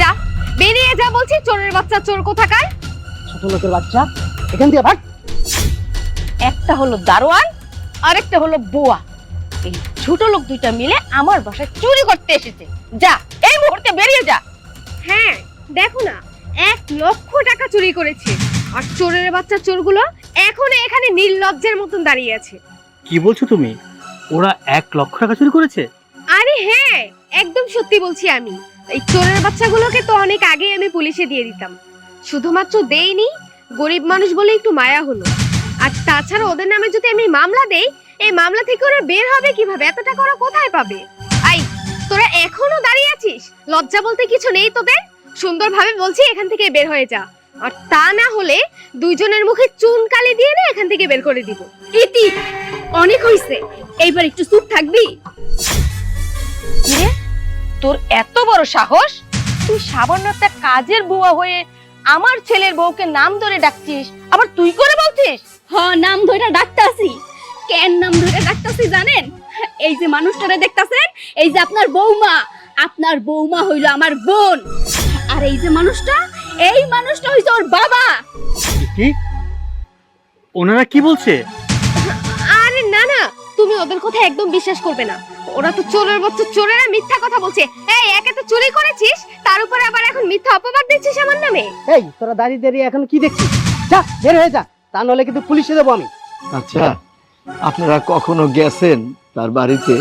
যা বেরিয়ে যা বলছি চোরের বাচ্চা চোর কোথাকার? ছোট লোকের বাচ্চা এখান দিয়ে ভাগ। একটা হলো দারোয়ান আরেকটা হলো বুয়া। এই ছোট লোক দুইটা মিলে আমার বাসায় চুরি করতে এসেছে। যা এই মুহূর্তে বেরিয়ে যা। হ্যাঁ দেখো না এক লক্ষ টাকা চুরি করেছে। আর চোরের বাচ্চা চোরগুলো এখনও এখানে নির্লজ্জের মতন দাঁড়িয়ে আছে। কি বলছো তুমি? ওরা এক লক্ষ টাকা চুরি করেছে? আরে হ্যাঁ একদম সত্যি বলছি আমি। এই চোরের বাচ্চাগুলোকে তো অনেক আগে আমি পুলিশে দিয়ে দিতাম। শুধুমাত্র দেইনি, গরিব মানুষ বলে একটু মায়া হলো। আর তাছাড়া ওদের নামে যদি আমি মামলা দেই, এই মামলা থেকে ওরা বের হবে কীভাবে? এত টাকা ওরা কোথায় পাবে? আই, তোরা এখনও দাঁড়িয়ে আছিস? লজ্জা বলতে কিছু নেই তোদের? সুন্দরভাবে বলছি এখান থেকে বের হয়ে যা। আর তা না হলে দুইজনের মুখে চুন কালি দিয়ে না এখান থেকে বের করে দিব। ইতি, অনেক হইছে। এইবার একটু চুপ থাকবি? কিরে? তোর এত বড় সাহস? তুই সামান্য একটা কাজের বুয়া হয়ে আমার ছেলের বউকে নাম ধরে ডাকছিস আবার তুই করে বলছিস? হ নাম ধরে ডাকতাছি। কেন নাম ধরে ডাকতাছি জানেন? এই যে মানুষটারে দেখতাছেন এই যে আপনার বৌমা আপনার বৌমা হইল আমার বোন। আর এই যে মানুষটা এই মানুষটা হইছে ওর বাবা। কি? ওনারা কি বলছে? আরে না না তুমি ওদের কথা একদম বিশ্বাস করবে না। ওরা তো চোরের বাচ্চা চোরেরা মিথ্যা কথা বলছে। এই একে তো চুরি করেছিস তার উপরে আবার এখন মিথ্যা অপবাদ দিচ্ছিস আমার নামে? এই তোরা দাঁড়িয়ে দাঁড়িয়ে এখন কি দেখছিস? যা বের হয়ে যা তা নাহলে কিন্তু পুলিশে দেবো আমি। আচ্ছা আপনারা কখনো গেছেন তার বাড়িতে?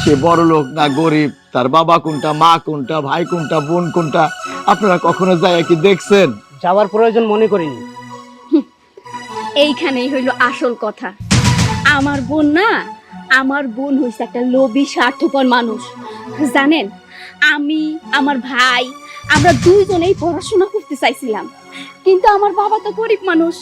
সে বড় লোক না গরিব তার বাবা কোনটা মা কোনটা ভাই কোনটা বোন কোনটা আপনারা কখনো যায় কি দেখছেন? যাওয়ার প্রয়োজন মনে করিনি। এইখানেই হইল আসল কথা। আমার বোন না আমার বোন হইছে একটা লোভী, স্বার্থপর মানুষ। জানেন, আমি, আমার ভাই, আমরা দুইজনেই পড়াশোনা করতে চাইছিলাম। কিন্তু আমার বাবা তো গরিব মানুষ,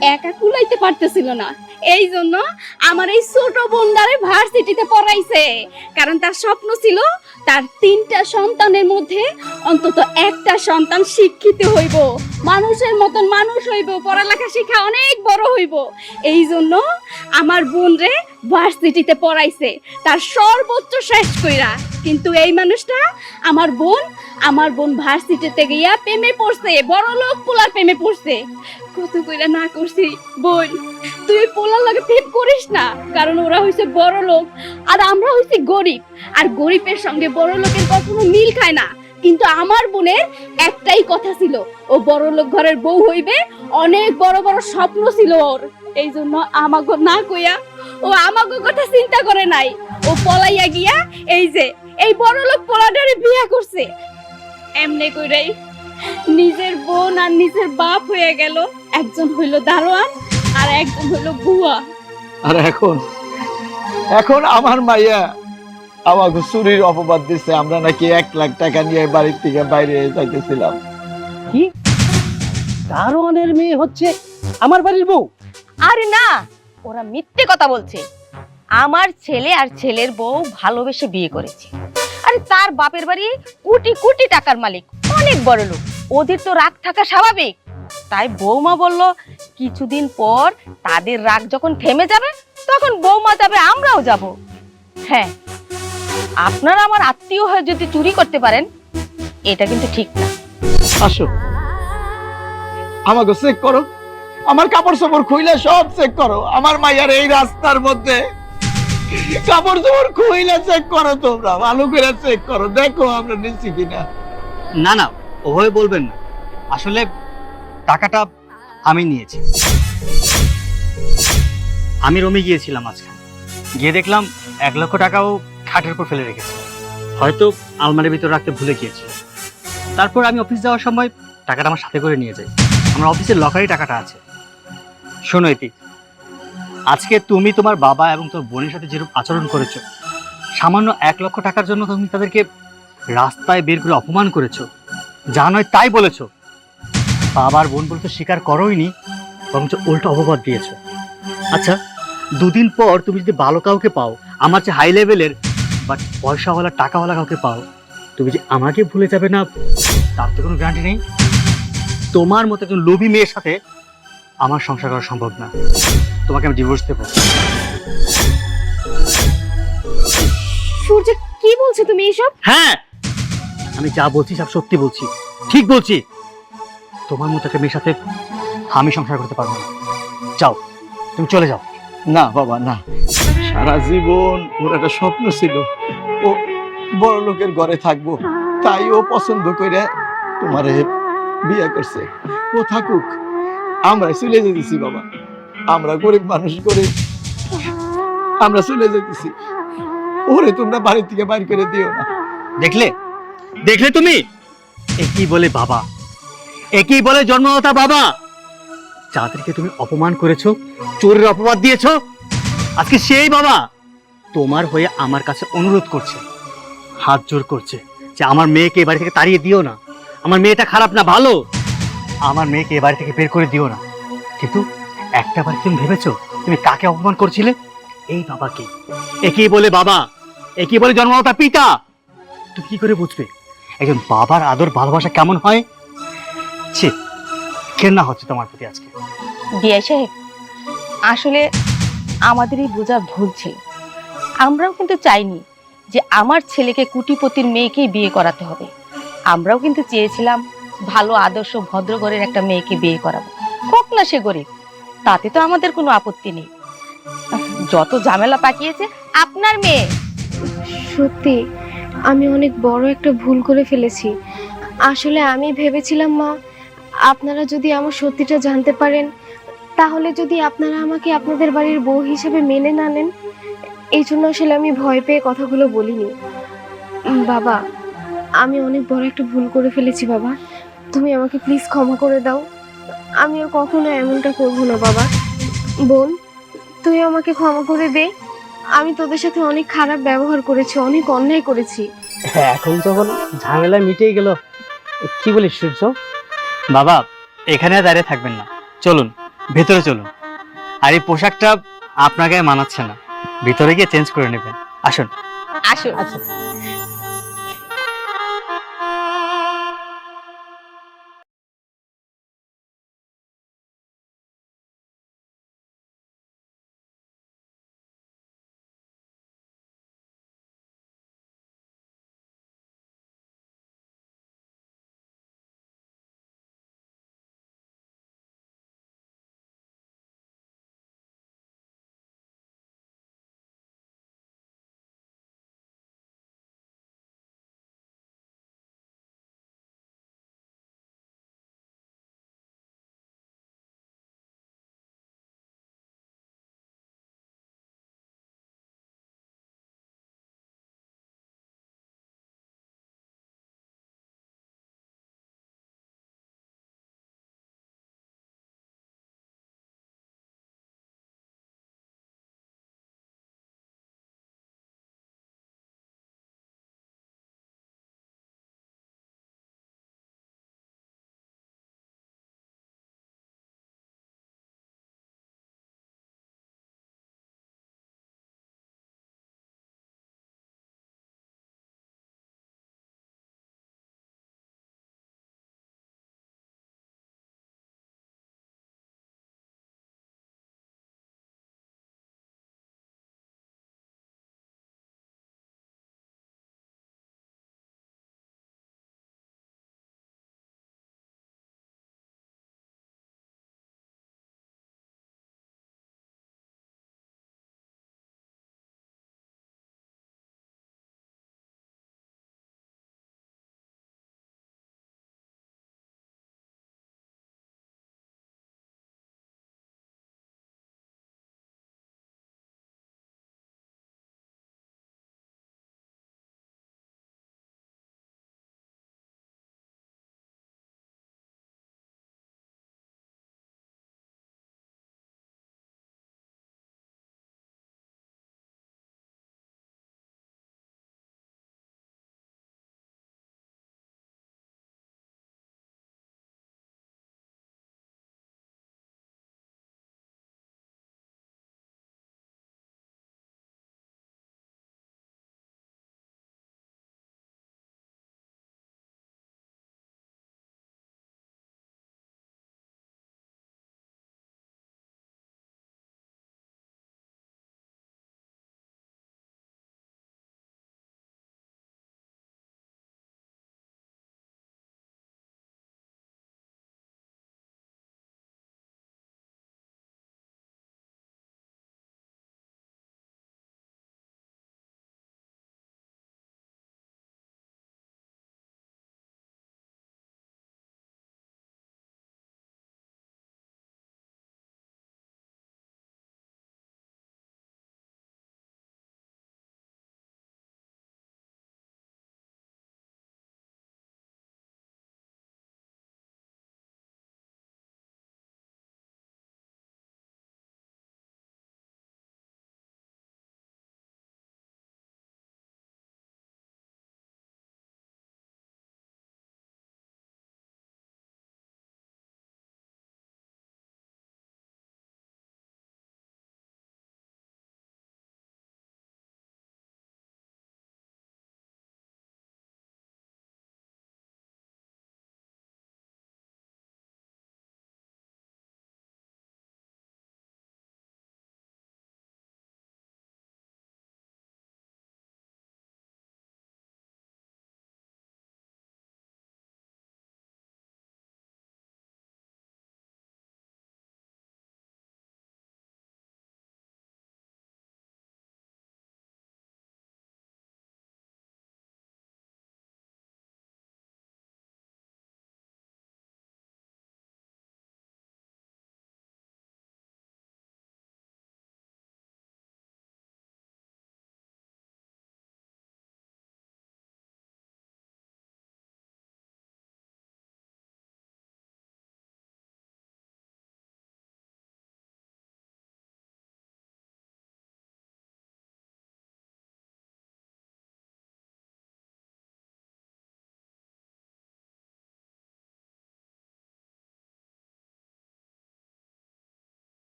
একা কুলাইতে পারতেছিল না। এই জন্য আমার এই ছোট বোনদারে ভার্সিটিতে পড়াইছে। কারণ তার স্বপ্ন ছিল, তার তিনটা সন্তানের মধ্যে অন্তত একটা সন্তান শিক্ষিত হইব। মানুষের মতন মানুষ হইব, পড়ালেখা শিখা অনেক বড় হইব। এই জন্য আমার বোন রে ভার্সিটিতে পড়াইছে। তার সর্বোচ্চ শেষ কইরা। কিন্তু এই মানুষটা আমার বোন আমার বোন ভার্সিটিতে গিয়া প্রেমে পড়ছে, বড় লোক পোলার প্রেমে পড়ছে। কত কইরা না করছি, বোন, তুই পোলার লাগে প্রেম করিস না। কারণ ওরা হইছে বড় লোক, আর আমরা হইছি গরিব। আর গরিবের সঙ্গে বড় লোকের কখনো মিল খায় না। কিন্তু আমার বোনের একটাই কথা ছিল, ও বড় লোক ঘরের বউ হইবে, অনেক বড় বড় স্বপ্ন ছিল ওর। এই জন্য আমাগো না কইয়া ও আমাগো কথা চিন্তা করে নাই। ও পলাইয়া গিয়া এই যে, এই বড় লোক পোলাটারে বিয়া করছে। এমনে কইরাই নিজের বোন আর নিজের বাপ হয়ে গেল, একজন হইল দারোয়ান আর একজন হইল বুয়া আর এখন এখন আমার মাইয়া আমাকে চুরির অপবাদ দিচ্ছে আমরা নাকি এক লাখ টাকা নিয়ে বাড়ির থেকে বাইরে যাইতেছিলাম। কি? দারোয়ানের মেয়ে হচ্ছে আমার বাড়ির বউ? আরে না ওরা মিথ্যে কথা বলছে। আমার ছেলে আর ছেলের বউ ভালোবেসে বিয়ে করেছে। আরে তার বাপের বাড়ি কোটি কোটি টাকার মালিক অনেক বড় লোক। ওদের তো রাগ থাকা স্বাভাবিক। তাই বৌমা বলল কিছুদিন পর তাদের রাগ যখন থেমে যাবে তখন বৌমা যাবে আমরাও যাব। হ্যাঁ আপনারা আমার আত্মীয় হয়ে যদি চুরি করতে পারেন এটা কিন্তু ঠিক না। আসো। আমাকে চেক করো। আমার কাপড় চোপড় খুইলে সব চেক করো। আমার মাইয়ার এই রাস্তার মধ্যে কাপড় চোপড় খুইলে চেক করো তোমরা। ভালো করে চেক করো। দেখো আমরা নিচ্ছি কিনা। না না ওভাবে বলবেন না। আসলে টাকাটা আমি নিয়েছি। আমি রমে গিয়েছিলাম আজকে। গিয়ে দেখলাম এক লক্ষ টাকাও খাটের উপর ফেলে রেখেছে। হয়তো আলমারির ভিতর রাখতে ভুলে গিয়েছিল তারপর আমি অফিস যাওয়ার সময় টাকাটা আমার সাথে করে নিয়ে যাই। আমার অফিসের লকারি টাকাটা আছে। শোনো এটি আজকে তুমি তোমার বাবা এবং তোর বোনের সাথে যেরকম আচরণ করেছ, সামান্য এক লক্ষ টাকার জন্য তুমি তাদেরকে রাস্তায় বের করে অপমান করেছ। যা নয় তাই বলেছ। বাবার বোন বলতে স্বীকার করোইনি বরঞ্চ উল্টো অপবাদ দিয়েছ। আচ্ছা দুদিন পর তুমি যদি ভালো কাউকে পাও, আমার চেয়ে হাই লেভেলের বাট পয়সাওয়ালা টাকাওয়ালা কাউকে পাও তুমি যে আমাকে ভুলে যাবে না তার তো কোনো গ্যারান্টি নেই। তোমার মতো একজন লোভী মেয়ের সাথে আমার সংসার করা সম্ভব না। তোমাকে আমি ডিভোর্স দেবো। সূর্য কি বলছো তুমি এসব? হ্যাঁ! আমি যা বলছি সব সত্যি বলছি। ঠিক বলছি। তোমার মতো একটা মেয়ের সাথে আমি সংসার করতে পারব না। যাও তুমি চলে যাও। না বাবা না। সারা জীবন ওর একটা স্বপ্ন ছিল। ও বড় লোকের ঘরে থাকব, তাই ও পছন্দ করে তোমারে বিয়ে করছে। ও থাকুক, আমরা চলে যেতেছি বাবা। আমরা গরিব মানুষ, গরিব। আমরা চলে যেতেছি। ওরে তোমরা বাড়ি থেকে বাইর করে দিও না। দেখলে? দেখলে তুমি? একই বলে বাবা। একই বলে জন্মদাতা বাবা। যাদেরকে তুমি অপমান করেছ, চোরের অপবাদ দিয়েছ আজকে সেই বাবা তোমার হয়ে আমার কাছে অনুরোধ করছে, হাত জোর করছে যে আমার মেয়েকে এ বাড়ি থেকে তাড়িয়ে দিও না। আমার মেয়েটা খারাপ না, ভালো। আমার মেয়েকে এ বাড়ি থেকে বের করে দিও না। কিন্তু একটা বার তুমি ভেবেছো তুমি কাকে অপমান করছিলে? এই বাবাকে। একই বলে বাবা, একই বলে জন্মদাতা পিতা। তুমি কি করে বুঝবে? একজন বাবার আদর ভালোবাসা কেমন হয়? ছি, ঘেন্না হচ্ছে তোমার প্রতি আজকে। বিআই সাহেব, আসলে আমাদেরই বোঝা ভুল ছিল। আমরাও কিন্তু চাইনি যে আমার ছেলেকে কুটিপতির মেয়েকেই বিয়ে করাতে হবে। আমরাও কিন্তু চেয়েছিলাম ভালো, আদর্শ ভদ্রঘরের একটা মেয়েকে বিয়ে করাবো। হোক না সে গরিব, তাতে তো আমাদের কোনো আপত্তি নেই। যত ঝামেলা পাকিয়েছে, আপনার মেয়ে। সত্যি, আমি অনেক বড় একটা ভুল করে ফেলেছি। আসলে আমি ভেবেছিলাম, মা, আপনারা যদি আমার সত্যিটা জানতে পারেন তাহলে যদি আপনারা আমাকে আপনাদের বাড়ির বউ হিসেবে মেনে না নেন, এই জন্য আসলে আমি ভয় পেয়ে কথাগুলো বলিনি। বাবা, আমি অনেক বড় একটা ভুল করে ফেলেছি, বাবা। তুমি আমাকে প্লিজ ক্ষমা করে দাও। আমি আর কখনো এমনটা করব না, বাবা। বোন, তুই আমাকে ক্ষমা করে দে। আমি তোদের সাথে অনেক খারাপ ব্যবহার করেছি, অনেক অন্যায় করেছি। এখন যখন ঝামেলা মিটেই গেল, কি বলিস সূর্য? বাবা, এখানে দাঁড়িয়ে থাকবেন না। চলুন। ভেতরে চলুন। আর এই পোশাকটা আপনাকে মানাচ্ছে না। ভিতরে গিয়ে চেঞ্জ করে নেবেন। আসুন। আসুন। আচ্ছা।